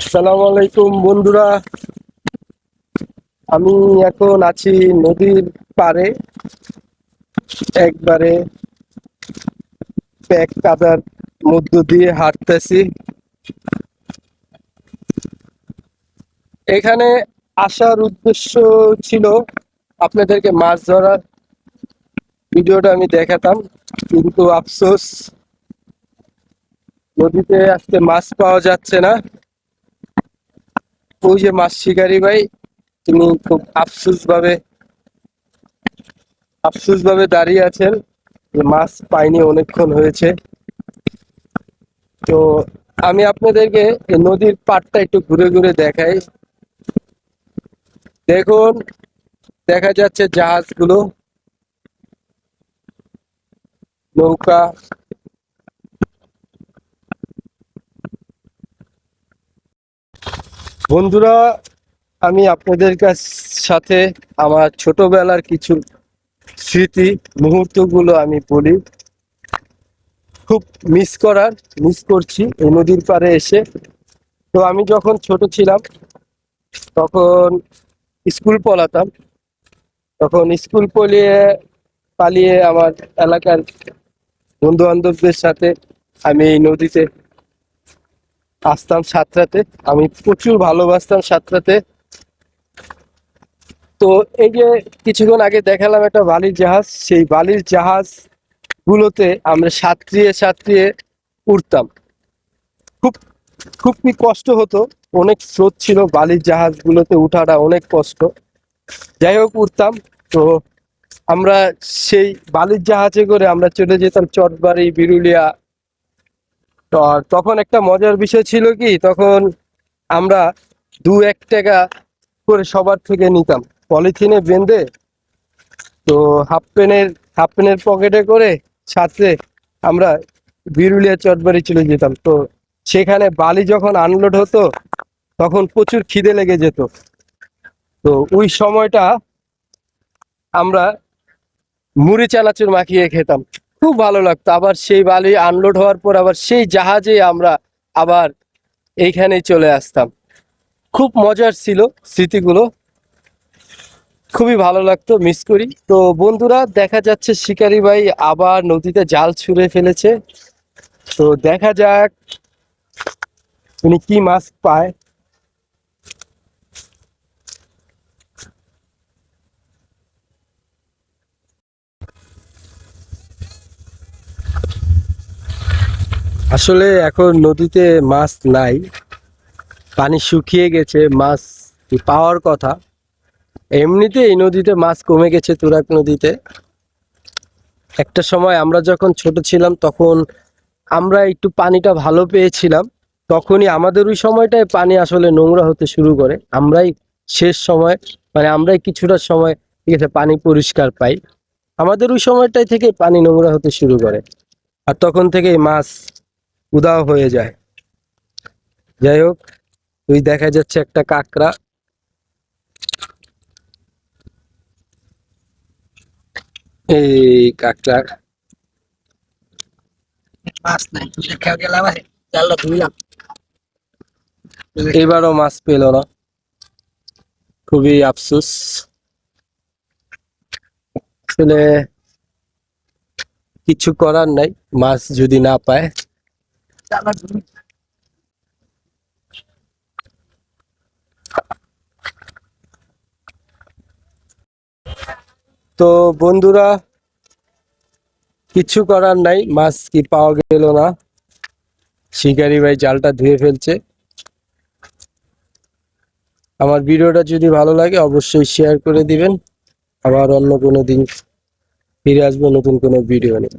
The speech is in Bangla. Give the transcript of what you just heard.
আসসালামু আলাইকুম, বন্ধুরা। আমি এখন আছি নদীর পারে একবারে প্যাক কাদার মধ্য দিয়ে হাঁটতেছি। এখানে আসার উদ্দেশ্য ছিল আপনাদেরকে মাছ ধরার। ভিডিওটা আমি দেখাতাম, কিন্তু আফসোস, নদীতে আজকে মাছ পাওয়া যাচ্ছে না। ওই যে মাছ শিকারী ভাই, তিনি খুব আফসোস ভাবে আফসোস ভাবে দাঁড়িয়ে আছেন মাছ পাইনি, অনেকক্ষণ হয়েছে। তো আমি আপনাদেরকে নদীর পাড়টা একটু ঘুরে ঘুরে দেখাই। দেখুন, দেখা যাচ্ছে জাহাজগুলো, নৌকা। বন্ধুরা, আমি আপনাদের কাছ সাথে আমার ছোটবেলার কিছু স্মৃতি, মুহূর্তগুলো আমি বলি। খুব মিস করার মিস করছি এই নদীর পাড়ে এসে। তো আমি যখন ছোট ছিলাম, তখন স্কুল পড়াতাম তখন স্কুল পড়িয়ে পালিয়ে আমার এলাকার বন্ধু বান্ধবদের সাথে আমি এই নদীতে আসতাম সাঁতরাতে, আমি প্রচুর ভালোবাসতাম সাঁতরাতে। তো এই যে কিছুক্ষণ আগে দেখালাম একটা বালির জাহাজ, সেই বালির জাহাজ গুলোতে আমরা সাঁতরিয়ে সাঁতরিয়ে উঠতাম। খুব খুব কি কষ্ট হতো, অনেক স্রোত ছিল বালির জাহাজগুলোতে উঠাটা, অনেক কষ্ট। যাই হোক, উঠতাম। তো আমরা সেই বালির জাহাজে করে আমরা চলে যেতাম চটবাড়ি, বিরুলিয়া আর তখন একটা মজার বিষয় ছিল কি, তখন আমরা দু এক টাকা করে সবার থেকে নিতাম। পলিথিনে বেঁধে তো হাফ প্যান্টের হাফ প্যান্টের পকেটে করে সাথে আমরা বিরুলিয়া চটবাড়ি চলে যেতাম। তো সেখানে বালি যখন আনলোড হতো, তখন প্রচুর খিদে লেগে যেত। তো ওই সময়টা আমরা মুড়ি চানাচুর মাখিয়ে খেতাম। খুব ভালো লাগতো। আবার সেই বালি আনলোড হওয়ার পর আবার সেই জাহাজে আমরা আবার এইখানে চলে আসতাম। খুব মজার ছিল স্মৃতিগুলো। খুবই ভালো লাগতো মিস করি। তো বন্ধুরা, দেখা যাচ্ছে শিকারি ভাই আবার নদীতে জাল ছুঁড়ে ফেলেছে। তো দেখা যাক, উনি কি মাছ পায়। আসলে এখন নদীতে মাছ নাই। পানি শুকিয়ে গেছে, মাছ পাওয়ার কথা। এমনিতে এই নদীতে মাছ কমে গেছে তুরাক নদীতে। একটা সময় আমরা যখন ছোট ছিলাম, তখন আমরা একটু পানিটা ভালো পেয়েছিলাম। তখনই আমাদের ওই সময়টায় পানি আসলে নোংরা হতে শুরু করে। আমরাই শেষ সময় মানে আমরাই কিছুটা সময় ঠিক আছে পানি পরিষ্কার পাই। আমাদের ওই সময়টাই থেকে পানি নোংরা হতে শুরু করে। আর তখন থেকেই মাছ উদাও হয়ে যায়। যাই হোক ওই দেখা যাচ্ছে একটা কাঁকড়া। এই কাঁকড়া। মাছ নাই তুলে খেয়াল গেলাম জালটা ধুইলাম এবারও মাছ পেল না। খুবই আফসোস। আসলে কিছু করার নাই মাছ যদি না পায়। ধুই তো বন্ধুরা, কিছু করার নাই, মাছ কি পাওয়া গেল না। শিকারি ভাই জালটা ধুয়ে ফেলছে। আমার ভিডিওটা যদি ভালো লাগে, অবশ্যই শেয়ার করে দিবেন। আবার অন্য কোনো দিন ফিরে আসব নতুন কোনো ভিডিও নিয়ে।